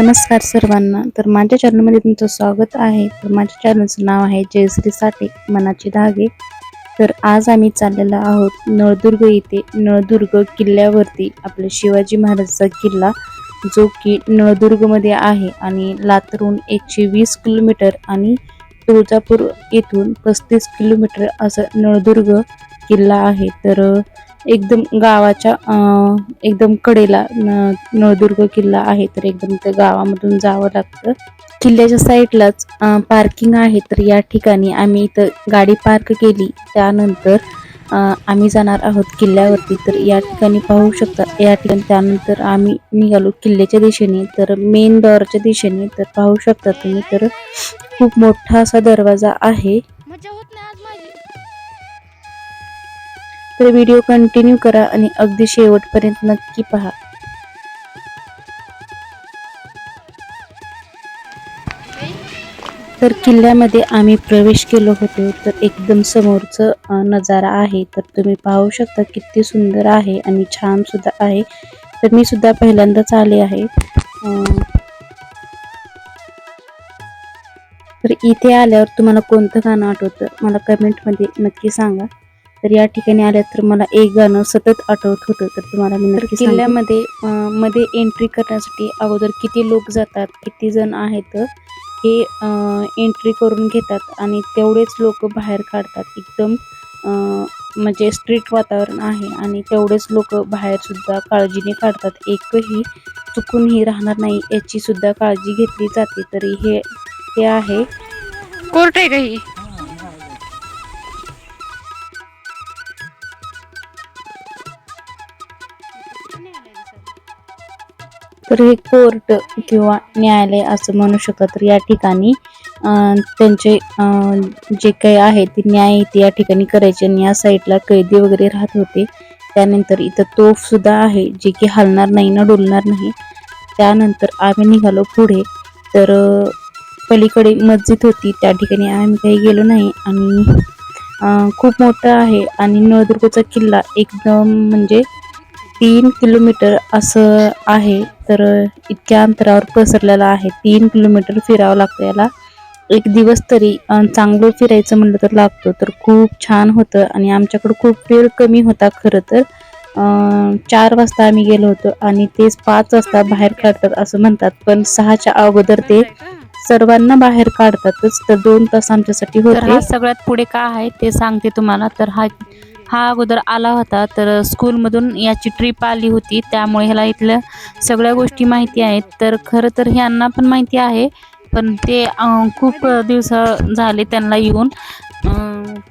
नमस्कार सर्वांना. तर माझ्या चॅनलमध्ये तुमचं स्वागत आहे. तर माझ्या चॅनलचं नाव आहे जयश्री साठे मनाचे धागे. तर आज आम्ही चाललेलो आहोत नळदुर्ग येथे नळदुर्ग किल्ल्यावरती आपल्या शिवाजी महाराजचा किल्ला जो की नळदुर्गमध्ये आहे आणि लातरून एकशे वीस किलोमीटर आणि तुळजापूर येथून पस्तीस किलोमीटर असं नळदुर्ग किल्ला आहे. तर एकदम गावाच्या अ, एकदम कडेला न नळदुर्ग किल्ला आहे तर एकदम त्या गावामधून जावं लागतं. किल्ल्याच्या साईडलाच पार्किंग आहे तर या ठिकाणी आम्ही इथं गाडी पार्क केली. त्यानंतर आम्ही जाणार आहोत किल्ल्यावरती. तर या ठिकाणी पाहू शकता या ठिकाणी त्यानंतर आम्ही निघालो किल्ल्याच्या दिशेने. तर मेन डोअरच्या दिशेने तर पाहू शकता तुम्ही तर खूप मोठा असा दरवाजा आहे. तर व्हिडिओ कंटिन्यू करा आणि अगदी शेवटपर्यंत नक्की पहा. तर किल्ल्यामध्ये आम्ही प्रवेश केलो होतो तर एकदम समोरचं नजारा आहे. तर तुम्ही पाहू शकता किती सुंदर आहे आणि छान सुद्धा आहे. तर मी सुद्धा पहिल्यांदाच आले आहे. तर इथे आल्यावर तुम्हाला कोणतं गाणं आठवतं? मला कमेंटमध्ये नक्की सांगा. तर या ठिकाणी आल्या तर मला एक गाणं सतत आठवत होतं. तर तुम्हाला मी नक्की किल्ल्यामध्ये मध्ये एंट्री करण्यासाठी अगोदर किती लोक जातात किती जण आहेत हे एंट्री करून घेतात आणि तेवढेच लोक बाहेर काढतात. एकदम अं, म्हणजे स्ट्रीट वातावरण आहे आणि तेवढेच लोक बाहेर सुद्धा काळजीने काढतात. एकही चुकूनही राहणार नाही याची सुद्धा काळजी घेतली जाते. तरी हे हे आहे. कोर्ट आहे काही तर हे कोर्ट किंवा न्यायालय असं म्हणू शकतात तर या ठिकाणी त्यांचे जे काही आहे ते न्याय इथे या ठिकाणी करायचे आणि या साईडला कैदी वगैरे राहत होते. त्यानंतर इथं तोफ सुद्धा आहे जे की हलणार नाही ना डोलणार नाही. त्यानंतर आम्ही निघालो पुढे. तर पलीकडे मस्जिद होती त्या ठिकाणी आम्ही काही गेलो नाही. आणि खूप मोठं आहे आणि नळदुर्गचा किल्ला एकदम म्हणजे तीन किलोमीटर असं आहे. तर इतक्या अंतरावर पसरलेला आहे. तीन किलोमीटर फिरावं लागतं याला. एक दिवस तरी चांगलं फिरायचं म्हणलं तर लागतो. तर खूप छान होतं आणि आमच्याकडं खूप वेळ कमी होता खरं तर. अं, चार वाजता आम्ही गेलो होतो आणि तेच पाच वाजता बाहेर काढतात असं म्हणतात. पण सहाच्या अगोदर ते सर्वांना बाहेर काढतातच. तर दोन तास आमच्यासाठी होते. सगळ्यात पुढे का आहे ते सांगते तुम्हाला. तर हा हा अगोदर आला होता तर स्कूलमधून याची ट्रिप आली होती. त्यामुळे ह्याला इथल्या सगळ्या गोष्टी माहिती आहेत. तर खरं तर ह्यांना पण माहिती आहे पण ते खूप दिवस झाले त्यांना येऊन.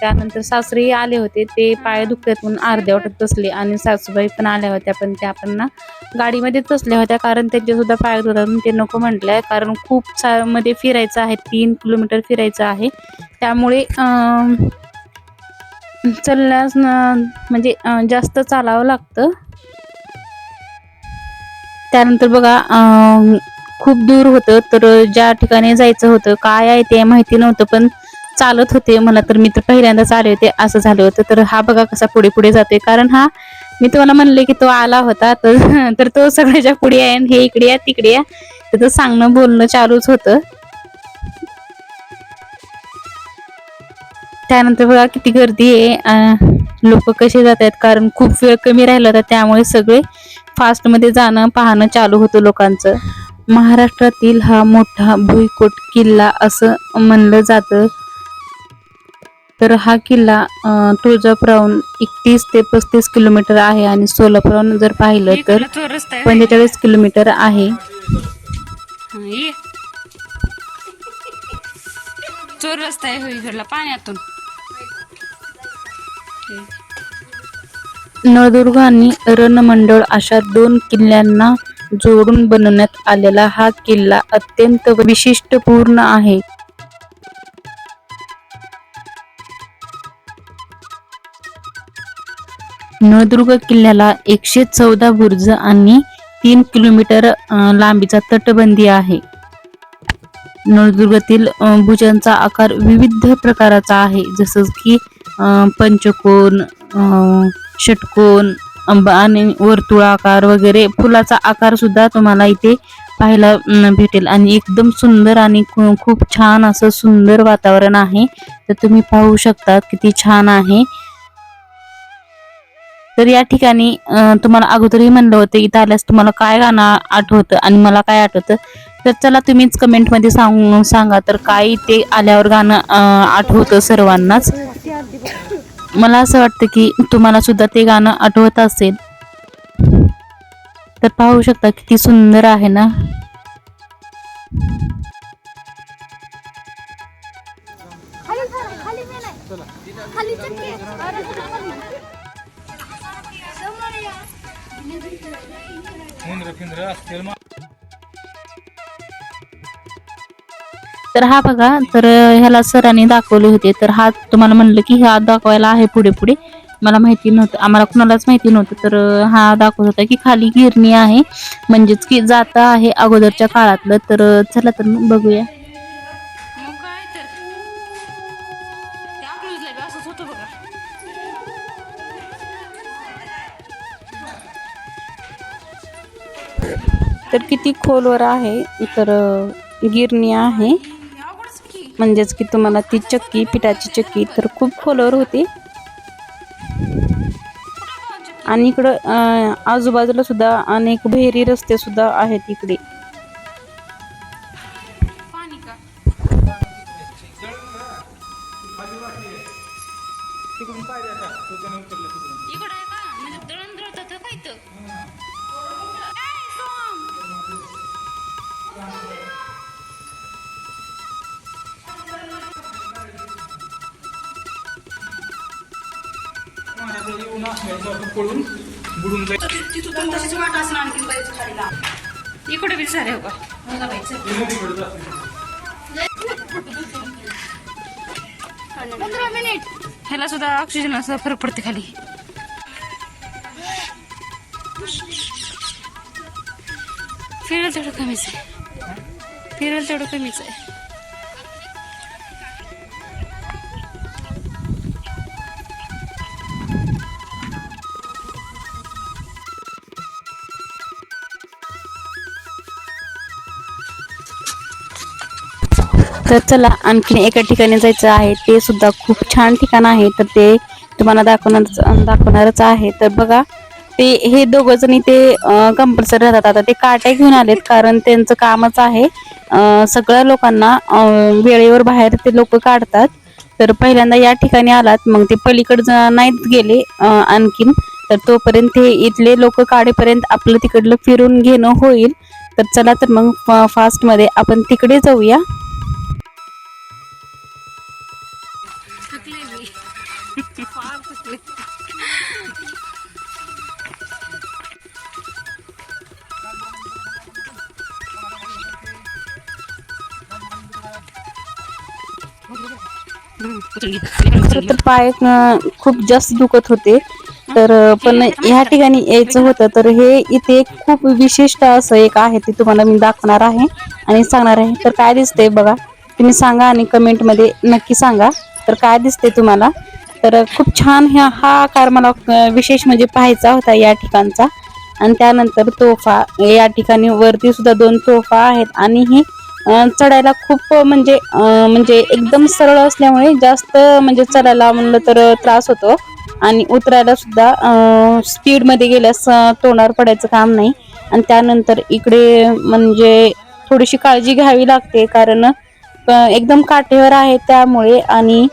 त्यानंतर सासरेही आले होते. ते पाय दुखतात म्हणून अर्ध्या वाटत बसले आणि सासूबाई पण आल्या होत्या पण त्या पण ना गाडीमध्येच बसल्या होत्या कारण त्यांच्यासुद्धा पाय दुखतात म्हणून ते नको म्हटलंय. कारण खूप सा मध्ये फिरायचं आहे तीन किलोमीटर फिरायचं आहे. त्यामुळे अं, चालण्यास म्हणजे जास्त चालावं लागतं. त्यानंतर बघा खूप दूर होतं तर ज्या ठिकाणी जायचं होतं काय आहे ते माहिती नव्हतं पण चालत होते. मला तर मी तर पहिल्यांदाच आले होते असं झालं होतं. तर हा बघा कसा पुढे पुढे जातोय. कारण हा मी तुम्हाला म्हणले की तो आला होता तर तर तो सगळ्याच्या पुढे आहे आणि हे इकडे या तिकडे या त्याचं सांगणं बोलणं चालूच होतं. त्यानंतर बघा किती गर्दी आहे. लोक कसे जात आहेत कारण खूप वेळ कमी राहिला होता त्यामुळे सगळे फास्टमध्ये जाणं पाहणं चालू होतं लोकांचं. महाराष्ट्रातील हा मोठा भुईकोट किल्ला असं म्हणलं जातं. तर हा किल्ला तुळजापुराहून एकतीस ते पस्तीस किलोमीटर आहे आणि सोलापुराहून जर पाहिलं तर पंचेचाळीस किलोमीटर आहे. चोर रस्ता आहे पाण्यातून. नळदुर्ग आणि रणमंडळ अशा दोन किल्ल्यांना जोडून बनवण्यात आलेला हा किल्ला अत्यंत विशिष्टपूर्ण आहे. नळदुर्ग किल्ल्याला एकशे चौदा बुर्ज आणि तीन किलोमीटर लांबीचा तटबंदी आहे. नळदुर्गातील भुजांचा आकार विविध प्रकाराचा आहे जसं की पंचकोन षटकोन अंबा आणि वर्तुळाकार वगैरे फुलाचा आकार सुद्धा तुम्हाला इथे पाहायला भेटेल. आणि एकदम सुंदर आणि खूप छान असं सुंदर वातावरण आहे. तर तुम्ही पाहू शकता किती छान आहे. तर या ठिकाणी तुम्हाला अगोदरही म्हणलं होतं इथं आल्यास तुम्हाला काय गाणं आठवतं आणि मला काय आठवतं? तर चला तुम्हीच कमेंटमध्ये सांग सांगा तर काय ते आल्यावर गाणं आठवतं सर्वांनाच. मला असं वाटतं की तुम्हाला सुद्धा ते गाणं आठवत असेल. तर पाहू शकता किती सुंदर आहे ना? तर हा बघा तर ह्याला सरांनी दाखवले होते. तर हा तुम्हाला म्हणलं की हा दाखवायला आहे पुढे पुढे. मला माहिती नव्हतं आम्हाला कुणालाच माहिती नव्हतं. तर हा दाखवत होता की खाली गिरणी आहे. म्हणजेच की जाता आहे अगोदरच्या काळातलं. तर चला तर मग बघूया. तर किती खोलवर आहे तर गिरणी आहे. म्हणजेच की तुम्हाला ती चक्की पिठाची चक्की तर खूप खोलवर होती. आणि इकडं आजूबाजूला सुद्धा अनेक बहिरी रस्ते सुद्धा आहेत इकडे. इकडे बी हो का पंधरा मिनिट ह्याला सुद्धा ऑक्सिजन असं फरक पडते खाली फिरेल तेवढं कमीच आहे. फिरेल तेवढं कमीच आहे. तर चला आणखीन एका ठिकाणी जायचं आहे. ते सुद्धा खूप छान ठिकाण आहे. तर ते तुम्हाला दाखवणार दाखवणारच आहे. तर बघा ते हे दोघं जण इथे कंपल्सरी राहतात. आता ते काट्या घेऊन आलेत कारण त्यांचं कामच आहे सगळ्या लोकांना वेळेवर बाहेर ते लोक काढतात. तर पहिल्यांदा या ठिकाणी आलात मग ते पलीकडे नाहीत गेले आणखीन. तर तोपर्यंत हे इथले लोक काढेपर्यंत आपलं तिकडलं फिरून घेणं होईल. तर चला तर मग फास्टमध्ये आपण तिकडे जाऊया. खरं तर पाय खूप जास्त दुखत होते. तर पण ह्या ठिकाणी यायचं होतं तर हे इथे खूप विशिष्ट असं एक आहे ते तुम्हाला मी दाखवणार आहे आणि सांगणार आहे. तर काय दिसतंय बघा तुम्ही सांगा आणि कमेंटमध्ये नक्की सांगा. तर काय दिसते तुम्हाला? तर खूप छान ह्या हा आकार मला विशेष म्हणजे पाहायचा होता या ठिकाणचा. आणि त्यानंतर तोफा या ठिकाणी वरती सुद्धा दोन तोफा आहेत आणि ही चढायला खूप म्हणजे म्हणजे एकदम सरळ असल्यामुळे जास्त म्हणजे चढायला म्हणलं तर त्रास होतो. आणि उतरायला सुद्धा स्पीडमध्ये गेल्यास तोंडावर पडायचं काम नाही. आणि त्यानंतर इकडे म्हणजे थोडीशी काळजी घ्यावी लागते. कारण एकदम काठेवर आहे त्यामुळे आणि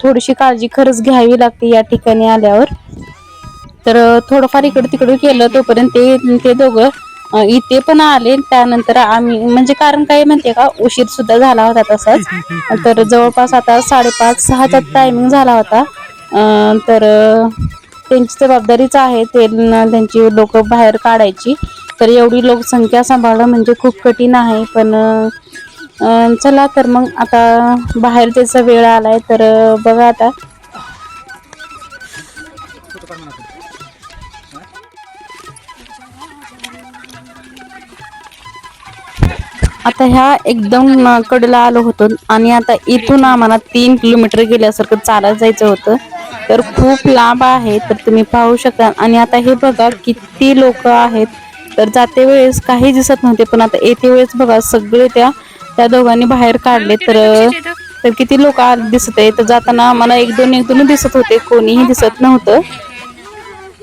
थोडीशी काळजी खरंच घ्यावी लागते या ठिकाणी आल्यावर. तर थोडंफार इकडं तिकडं केलं तोपर्यंत ते ते दोघं इथे पण आले. त्यानंतर आम्ही म्हणजे कारण काय माहितीये का उशीर सुद्धा झाला होता तसाच. तर जवळपास आता साडेपाच सहाचा टायमिंग झाला होता. तर त्यांची जबाबदारीच आहे. ते त्यांची लोक बाहेर काढायची. तर एवढी लोकसंख्या सांभाळणं म्हणजे खूप कठीण आहे. पण चला तर मग आता बाहेर त्याचा वेळ आलाय. तर बघा आता. आता ह्या एकदम कडेला आलो होतो आणि आता इथून आम्हाला तीन किलोमीटर गेल्यासारखं चालत जायचं होतं. तर खूप लांब आहे तर तुम्ही पाहू शकता. आणि आता हे बघा किती लोक आहेत. तर जाते वेळेस काही दिसत नव्हते पण आता येते वेळेस बघा सगळे त्या त्या दोघांनी बाहेर काढले. तर तर किती लोक दिसत आहे तर जाताना मला एक दोन एक दोन दिसत होते. कोणीही दिसत नव्हतं.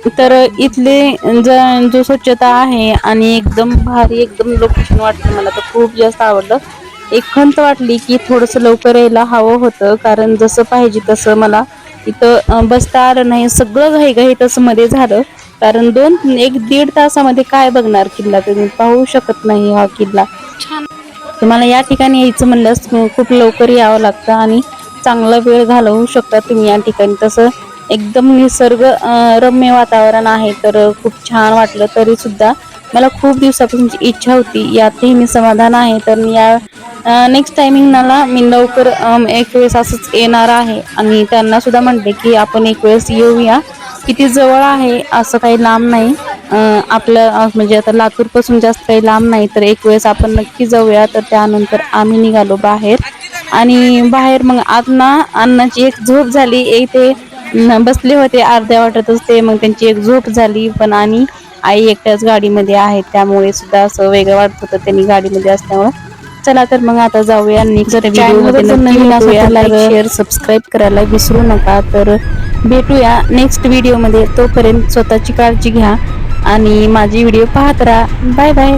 तर इथले ज- जो स्वच्छता आहे आणि एकदम भारी एकदम लोकेशन वाटलं मला तर खूप जास्त आवडलं. एक खंत वाटली की थोडंसं लवकर यायला हवं होतं कारण जसं पाहिजे तसं मला इथं बसता आलं नाही सगळं घाई तसं मध्ये झालं. कारण दोन एक दीड तासामध्ये काय बघणार किल्ला तुम्ही पाहू शकत नाही हा किल्ला. छान. तुम्हाला या ठिकाणी यायचं म्हणल्यास खूप लवकर यावं लागतं आणि चांगला वेळ घालवू शकता तुम्ही या ठिकाणी. तसं एकदम निसर्ग रम्य वातावरण आहे. तर खूप छान वाटलं तरी सुद्धा मला खूप दिवसापासूनची इच्छा होती यातही मी समाधान आहे. तर मी या नेक्स्ट टायमिंगला मी लवकर एक वेळेस असंच येणार आहे. आणि त्यांना सुद्धा म्हणते की आपण एक वेळेस येऊया. किती जवळ आहे असं काही लांब नाही. आपलं म्हणजे आता लातूरपासून जास्त काही लांब नाही तर एक वेळेस आपण नक्की जाऊया. तर त्यानंतर आम्ही निघालो बाहेर. आणि बाहेर मग अन्न अन्नाची एक झोप झाली. एक ते बसले होते अर्ध्या वाटतच ते मग त्यांची एक झोप झाली पण आणि आई एकट्याच गाडीमध्ये आहे त्यामुळे सुद्धा असं वेगळं वाटत होतं त्यांनी गाडीमध्ये असल्यामुळं. चला तर मग आता जाऊया लाईक शेअर सबस्क्राईब करायला विसरू नका. तर भेटूया नेक्स्ट व्हिडिओमध्ये तोपर्यंत स्वतःची काळजी घ्या आणि माझी व्हिडिओ पाहत राहा. Bye bye